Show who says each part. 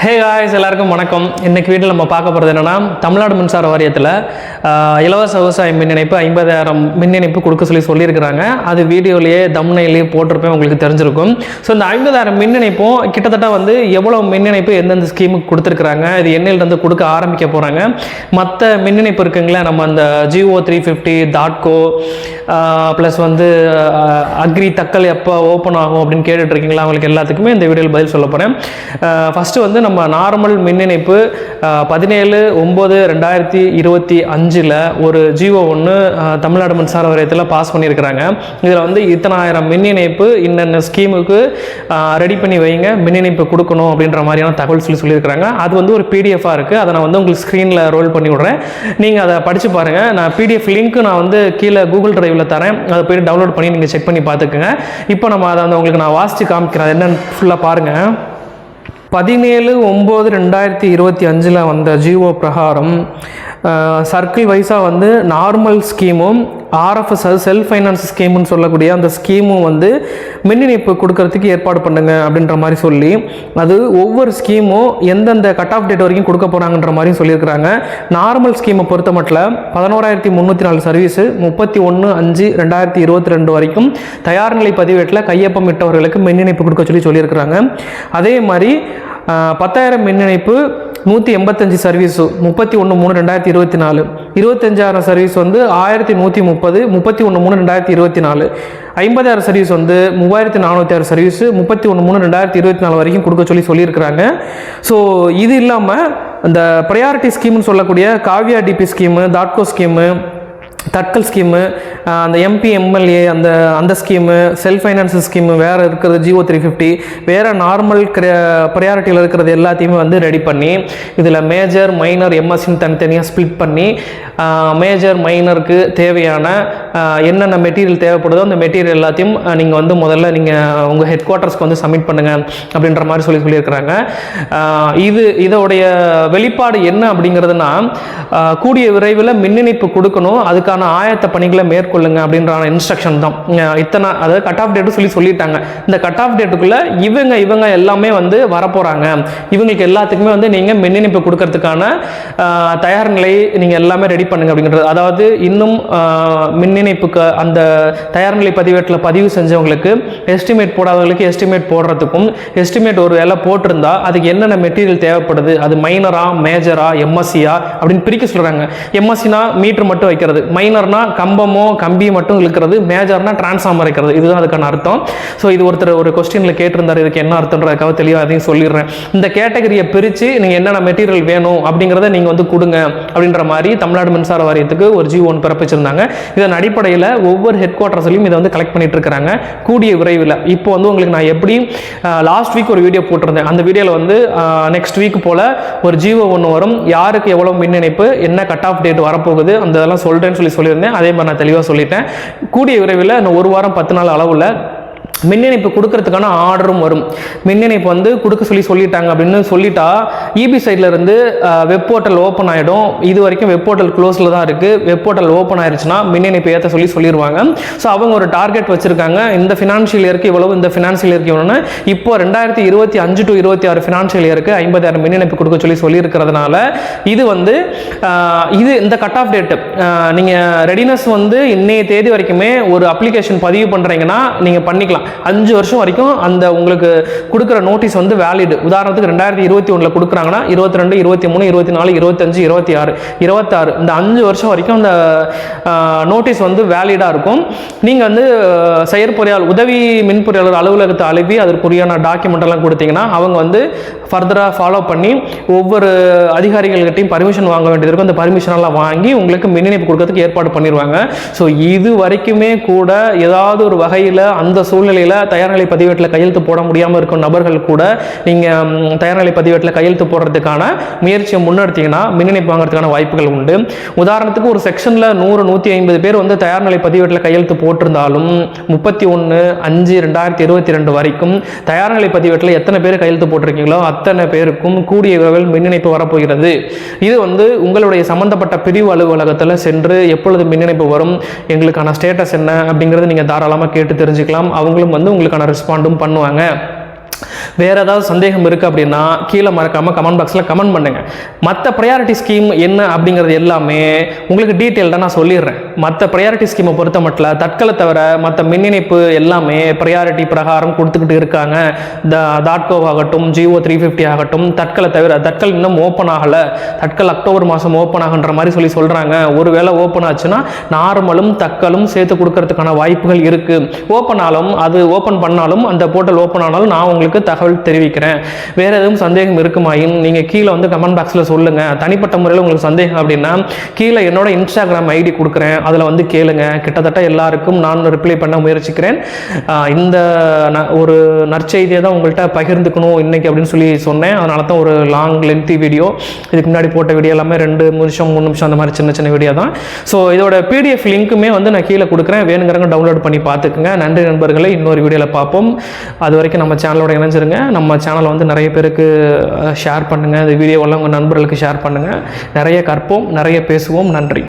Speaker 1: Hey guys எல்லாருக்கும் வணக்கம். இன்றைக்கி வீட்டில் நம்ம பார்க்க போகிறது என்னன்னா தமிழ்நாடு மின்சார வாரியத்தில் இலவச விவசாய மின் இணைப்பு ஐம்பதாயிரம் மின் இணைப்பு கொடுக்க சொல்லி சொல்லியிருக்கிறாங்க. அது வீடியோலேயே தம்னையிலேயே போட்டிருப்பேன் உங்களுக்கு தெரிஞ்சிருக்கும். ஸோ இந்த ஐம்பதாயிரம் மின் இணைப்பும் கிட்டத்தட்ட வந்து எவ்வளோ மின் இணைப்பு எந்தெந்த ஸ்கீமுக்கு கொடுத்துருக்குறாங்க இது எண்ணிலிருந்து கொடுக்க ஆரம்பிக்க போகிறாங்க மற்ற மின் இணைப்பு இருக்குங்களே நம்ம அந்த ஜிஓ த்ரீ ஃபிஃப்டி தாட்கோ ப்ளஸ் வந்து அக்ரி தக்கல் எப்போ ஓப்பன் ஆகும் அப்படின்னு கேட்டுட்ருக்கீங்களா அவங்களுக்கு எல்லாத்துக்குமே இந்த வீடியோவில் பதில் சொல்ல போகிறேன் ஃபஸ்ட்டு வந்து நம்ம நம்ம நார்மல் மின் இணைப்பு பதினேழு ஒம்பது ரெண்டாயிரத்தி இருபத்தி அஞ்சில் ஒரு ஜிஓ ஒன்று தமிழ்நாடு மின்சார வாரியத்தில் பாஸ் பண்ணியிருக்கிறாங்க. இதில் வந்து இத்தனாயிரம் மின் இணைப்பு இன்னென்ன ஸ்கீமுக்கு ரெடி பண்ணி வைங்க மின் இணைப்பு கொடுக்கணும் அப்படின்ற மாதிரியான தகவல் சொல்லி சொல்லியிருக்கிறாங்க. அது வந்து ஒரு பிடிஎஃபாக இருக்குது அதை நான் வந்து உங்களுக்கு ஸ்க்ரீனில் ரோல் பண்ணி விட்றேன். நீங்கள் அதை படித்து பாருங்கள் நான் பிடிஎஃப் லிங்க்கு நான் வந்து கீழே கூகுள் டிரைவில் தரேன். அதை போய்ட்டு டவுன்லோட் பண்ணி நீங்கள் செக் பண்ணி பார்த்துக்குங்க. இப்போ நம்ம அதை வந்து உங்களுக்கு நான் வாசித்து காமிக்கிறேன். என்னென்னு ஃபுல்லாக பாருங்கள் பதினேழு ஒம்பது ரெண்டாயிரத்தி இருபத்தி அஞ்சில் வந்த ஜிஓ பிரகாரம் சர்க்கிள் வைஸாக வந்து நார்மல் ஸ்கீமும் ஆர்எஃப்எஸ் அது செல்ஃப் ஃபைனான்ஸ் ஸ்கீம்னு சொல்லக்கூடிய அந்த ஸ்கீமும் வந்து மின் இணைப்பு கொடுக்கறதுக்கு ஏற்பாடு பண்ணுங்க அப்படின்ற மாதிரி சொல்லி அது ஒவ்வொரு ஸ்கீமும் எந்தெந்த கட் ஆஃப் டேட் வரைக்கும் கொடுக்க போகிறாங்கன்ற மாதிரியும் சொல்லியிருக்கிறாங்க. நார்மல் ஸ்கீமை பொறுத்த மட்டும் பதினோராயிரத்தி முந்நூற்றி நாலு சர்வீஸு முப்பத்தி ஒன்று அஞ்சு ரெண்டாயிரத்தி இருபத்தி ரெண்டு வரைக்கும் தயார்நிலை பதிவேட்டில் கையொப்பம் இட்டவர்களுக்கு மின் இணைப்பு கொடுக்க சொல்லி சொல்லியிருக்கிறாங்க. அதே மாதிரி பத்தாயிரம் மின் இணைப்பு நூற்றி எண்பத்தஞ்சு சர்வீஸு முப்பத்தி ஒன்று மூணு ரெண்டாயிரத்தி இருபத்தி நாலு. இருபத்தஞ்சாயிரம் சர்வீஸ் வந்து ஆயிரத்தி நூற்றி முப்பது முப்பத்தி ஒன்று மூணு ரெண்டாயிரத்தி இருபத்தி நாலு. ஐம்பதாயிரம் சர்வீஸ் வந்து மூவாயிரத்தி நானூற்றி ஆறு சர்வீஸ் முப்பத்தி ஒன்று மூணு ரெண்டாயிரத்தி இருபத்தி நாலு வரைக்கும் கொடுக்க சொல்லி சொல்லியிருக்கிறாங்க. ஸோ இது இல்லாமல் இந்த ப்ரையாரிட்டி ஸ்கீம்னு சொல்லக்கூடிய காவியா டிபி ஸ்கீமு தாட்கோ ஸ்கீமு தட்கல் ஸ்கீமு அந்த எம்பி எம்எல்ஏ அந்த அந்த ஸ்கீமு செல்ஃப் ஃபைனான்ஸ் ஸ்கீமு வேறு இருக்கிறது ஜிஓ த்ரீ ஃபிஃப்டி வேறு நார்மல் ப்ரையாரிட்டியில் இருக்கிறது எல்லாத்தையுமே வந்து ரெடி பண்ணி இதில் மேஜர் மைனர் எம்எஸ்சின்னு தனித்தனியாக ஸ்ப்ளிட் பண்ணி மேஜர் மைனருக்கு தேவையான என்னென்ன மெட்டீரியல் தேவைப்படுதோ அந்த மெட்டீரியல் எல்லாத்தையும் நீங்கள் வந்து முதல்ல நீங்கள் உங்கள் ஹெட் குவார்ட்டர்ஸ்க்கு வந்து சப்மிட் பண்ணுங்கள் அப்படின்ற மாதிரி சொல்லி சொல்லியிருக்கிறாங்க. இது இதோடைய வெளிப்பாடு என்ன அப்படிங்கிறதுனா கூடிய விரைவில் மின் இணைப்பு கொடுக்கணும் அதுக்கான ஆயத்த பணிகளை மேற்கொள்ளுங்க அப்படின்ற இன்ஸ்ட்ரக்ஷன் தான். இத்தனை அதாவது கட் ஆஃப் டேட்டு சொல்லி சொல்லிட்டாங்க. இந்த கட் ஆஃப் டேட்டுக்குள்ளே இவங்க இவங்க எல்லாமே வந்து வரப்போகிறாங்க இவங்களுக்கு எல்லாத்துக்குமே வந்து நீங்கள் மின் இணைப்பு கொடுக்கறதுக்கான தயார் நிலை நீங்கள் எல்லாமே ரெடி பண்ணுங்க அப்படிங்கிறது. அதாவது இன்னும் மின்னிணைப்புக்கு மின் இணைப்புக்கு அந்த தயார் நிலை பதிவேட்டில் பதிவு செஞ்சவங்களுக்கு எஸ்டிமேட் போடாதவங்களுக்கு எஸ்டிமேட் போடுறதுக்கும் எஸ்டிமேட் ஒரு வேலை போட்டிருந்தா அதுக்கு என்னென்ன மெட்டீரியல் தேவைப்படுது? அது மைனரா மேஜரா எம்எஸ்சியா அப்படின்னு பிரிக்க சொல்கிறாங்க எம்எஸ்சினா மீட்டர் மட்டும் வைக்கிறது. மைனர்னா கம்பமோ கம்பி மட்டும் இழுக்கிறது மேஜர்னா டிரான்ஸ்ஃபார்மர் இருக்கிறது இதுதான் அதுக்கான அர்த்தம். ஸோ இது ஒருத்தர் ஒரு கொஸ்டினில் கேட்டிருந்தார். இதுக்கு என்ன அர்த்தன்றதுக்காக தெளிவாக அதையும் சொல்லிடுறேன். இந்த கேட்டகரியை பிரித்து நீங்கள் என்னென்ன மெட்டீரியல் வேணும் அப்படிங்கிறத நீங்கள் வந்து கொடுங்க அப்படின்ற மாதிரி தமிழ்நாடு மின்சார வாரியத்துக்கு ஒரு ஜி ஒன் பிறப்பிச்சிருந்தாங்க. இதன் அடிப்படையில் ஒவ்வொரு ஹெட் குவார்ட்டர்ஸ்லையும் இதை வந்து கலெக்ட் பண்ணிட்டு இருக்கிறாங்க. கூடிய விரைவில். இப்போ வந்து உங்களுக்கு நான் எப்படி லாஸ்ட் வீக் ஒரு வீடியோ போட்டிருந்தேன். அந்த வீடியோவில் வந்து நெக்ஸ்ட் வீக் போல் ஒரு ஜிஓ ஒன்று வரும். யாருக்கு எவ்வளோ மின் இணைப்பு என்ன கட் ஆஃப் டேட் வரப்போகுது அந்த இதெல்லாம் சொல்கிறேன்னு சொல்லி சொல்லியிருந்தேன். அதே மாதிரி நான் தெளிவாக சொல்லிட்டேன். கூடிய விரைவில் இன்னும் ஒரு வாரம் பத்து நாள் அளவில் மின் இணைப்பு கொடுக்கறதுக்கான ஆர்டரும் வரும். மின் இணைப்பு வந்து கொடுக்க சொல்லி சொல்லிட்டாங்க அப்படின்னு சொல்லிட்டா இபி சைடில் இருந்து வெப் போர்ட்டல் ஓப்பன் ஆகிடும் இது வரைக்கும் வெப் போர்ட்டல் க்ளோஸில் தான் இருக்குது வெப் போர்ட்டல் ஓப்பன் ஆயிருச்சுன்னா மின் இணைப்பு ஏற்ற சொல்லி சொல்லிடுவாங்க ஸோ அவங்க ஒரு டார்கெட் வச்சுருக்காங்க. இந்த ஃபினான்ஷியல் இயருக்கு இவ்வளவு இந்த ஃபினான்ஷியல் இயருக்கு இவ்வளோன்னு இப்போ ரெண்டாயிரத்தி இருபத்தி அஞ்சு டு இருபத்தி ஆறு ஃபினான்ஷியல் இயருக்கு ஐம்பதாயிரம் மின் இணைப்பு கொடுக்க சொல்லி சொல்லியிருக்கிறதுனால இது வந்து இது இந்த கட் ஆஃப் டேட்டு நீங்கள் ரெடினஸ் வந்து இன்னைய தேதி வரைக்குமே ஒரு அப்ளிகேஷன் பதிவு பண்ணுறீங்கன்னா நீங்கள் பண்ணிக்கலாம். அஞ்சு வருஷம் வரைக்கும் அந்த உங்களுக்கு கொடுக்குற நோட்டீஸ் வந்து வேலிடு உதாரணத்துக்கு ரெண்டாயிரத்தி இருபத்தி ஒன்றில் கொடுக்குறாங்கன்னா இருபத்தி ரெண்டு இருபத்தி மூணு இருபத்தி நாலு இருபத்தஞ்சு இருபத்தி ஆறு இருபத்தாறு. இந்த அஞ்சு வருஷம் வரைக்கும் அந்த நோட்டீஸ் வந்து வேலிடாக இருக்கும். நீங்கள் வந்து செயற்பொறியால் உதவி மின்பொறியாளர் அலுவலகத்தை அழுவி அதற்குரியான டாக்குமெண்ட் எல்லாம் கொடுத்தீங்கன்னா அவங்க வந்து ஃபர்தராக ஃபாலோ பண்ணி ஒவ்வொரு அதிகாரிகள்கிட்டையும் பர்மிஷன் வாங்க வேண்டியது இருக்கும். அந்த பர்மிஷன் எல்லாம் வாங்கி உங்களுக்கு மின் இணைப்பு கொடுக்கறதுக்கு ஏற்பாடு பண்ணிடுவாங்க ஸோ இது வரைக்குமே கூட ஏதாவது ஒரு வகையில் அந்த சூழ்நிலை சூழ்நிலையில் தயார்நிலை பதிவேட்டில் கையெழுத்து போட முடியாமல் இருக்கும் நபர்கள் கூட நீங்கள் தயார்நிலை பதிவேட்டில் கையெழுத்து போடுறதுக்கான முயற்சியை முன்னெடுத்தீங்கன்னா மின் இணைப்பு வாங்குறதுக்கான வாய்ப்புகள் உண்டு. உதாரணத்துக்கு ஒரு செக்ஷனில் நூறு நூற்றி ஐம்பது பேர் வந்து தயார்நிலை பதிவேட்டில் கையெழுத்து போட்டிருந்தாலும் முப்பத்தி ஒன்று அஞ்சு ரெண்டாயிரத்தி இருபத்தி ரெண்டு வரைக்கும் தயார்நிலை பதிவேட்டில் எத்தனை பேர் கையெழுத்து போட்டிருக்கீங்களோ அத்தனை பேருக்கும் கூடிய விரைவில் மின் இணைப்பு வரப்போகிறது. இது வந்து உங்களுடைய சம்பந்தப்பட்ட பிரிவு அலுவலகத்தில் சென்று எப்பொழுது மின் இணைப்பு வரும் எங்களுக்கான ஸ்டேட்டஸ் என்ன அப்படிங்கிறது நீங்கள் தாராளமாக கேட்டு தெரிஞ்சுக்கலாம். அவங்களும் வந்து உங்களுக்கான ரெஸ்பாண்டும் பண்ணுவாங்க. வேறு ஏதாவது சந்தேகம் இருக்குது அப்படின்னா கீழே மறக்காமல் கமெண்ட் பாக்ஸில் கமெண்ட் பண்ணுங்கள் மற்ற ப்ரையாரிட்டி ஸ்கீம் என்ன அப்படிங்கிறது எல்லாமே உங்களுக்கு டீட்டெயில்டாக நான் சொல்லிடுறேன். மற்ற ப்ரையாரிட்டி ஸ்கீமை பொறுத்த மட்டும் தட்கலை தவிர மற்ற மின் இணைப்பு எல்லாமே ப்ரையாரிட்டி பிரகாரம் கொடுத்துக்கிட்டு இருக்காங்க. த தாட்கோ ஆகட்டும் ஜிஓ த்ரீ ஃபிஃப்டி ஆகட்டும் தட்கலை தவிர தட்கல் இன்னும் ஓப்பன் ஆகலை. தட்கல் அக்டோபர் மாதம் ஓப்பன் ஆகுன்ற மாதிரி சொல்லி சொல்கிறாங்க ஒருவேளை ஓப்பன் ஆச்சுன்னா நார்மலும் தக்கலும் சேர்த்து கொடுக்கறதுக்கான வாய்ப்புகள் இருக்குது ஓப்பன் ஆனாலும் அது ஓப்பன் பண்ணாலும் அந்த போர்ட்டல் ஓப்பன் ஆனாலும் நான் உங்களுக்கு தகவல் தெரிவிக்கிறேன். வேறு எதுவும் சந்தேகம் இருக்குமாயின் நீங்கள் கீழே வந்து கமெண்ட் பாக்ஸில் சொல்லுங்கள் தனிப்பட்ட முறையில் உங்களுக்கு சந்தேகம் அப்படின்னா கீழே என்னோட இன்ஸ்டாகிராம் ஐடி கொடுக்குறேன். அதில் வந்து கேளுங்க. கிட்டத்தட்ட எல்லாருக்கும் நான் ரிப்ளை பண்ண முயற்சிக்கிறேன். இந்த ந- ஒரு நற்செய்தியை தான் உங்கள்கிட்ட பகிர்ந்துக்கணும் இன்னைக்கு அப்படின்னு சொல்லி சொன்னேன். அதனால தான் ஒரு லாங் லென்த்தி வீடியோ இதுக்கு முன்னாடி போட்ட வீடியோ எல்லாமே ரெண்டு நிமிஷம் மூணு நிமிஷம் அந்த மாதிரி சின்ன சின்ன வீடியோ தான். ஸோ இதோட பிடிஎஃப் லிங்க்குமே வந்து நான் கீழே கொடுக்குறேன். வேணுங்கிறவங்க டவுன்லோட் பண்ணி பார்த்துக்குங்க. நன்றி நண்பர்களை. இன்னொரு வீடியோவில் பார்ப்போம். அது வரைக்கும் நம்ம சேனலோட இணைஞ்சிருங்க. நம்ம சேனலை வந்து நிறைய பேருக்கு ஷேர் பண்ணுங்கள் இந்த வீடியோவெல்லாம் உங்கள் நண்பர்களுக்கு ஷேர் பண்ணுங்கள் நிறைய கற்போம் நிறைய பேசுவோம். நன்றி.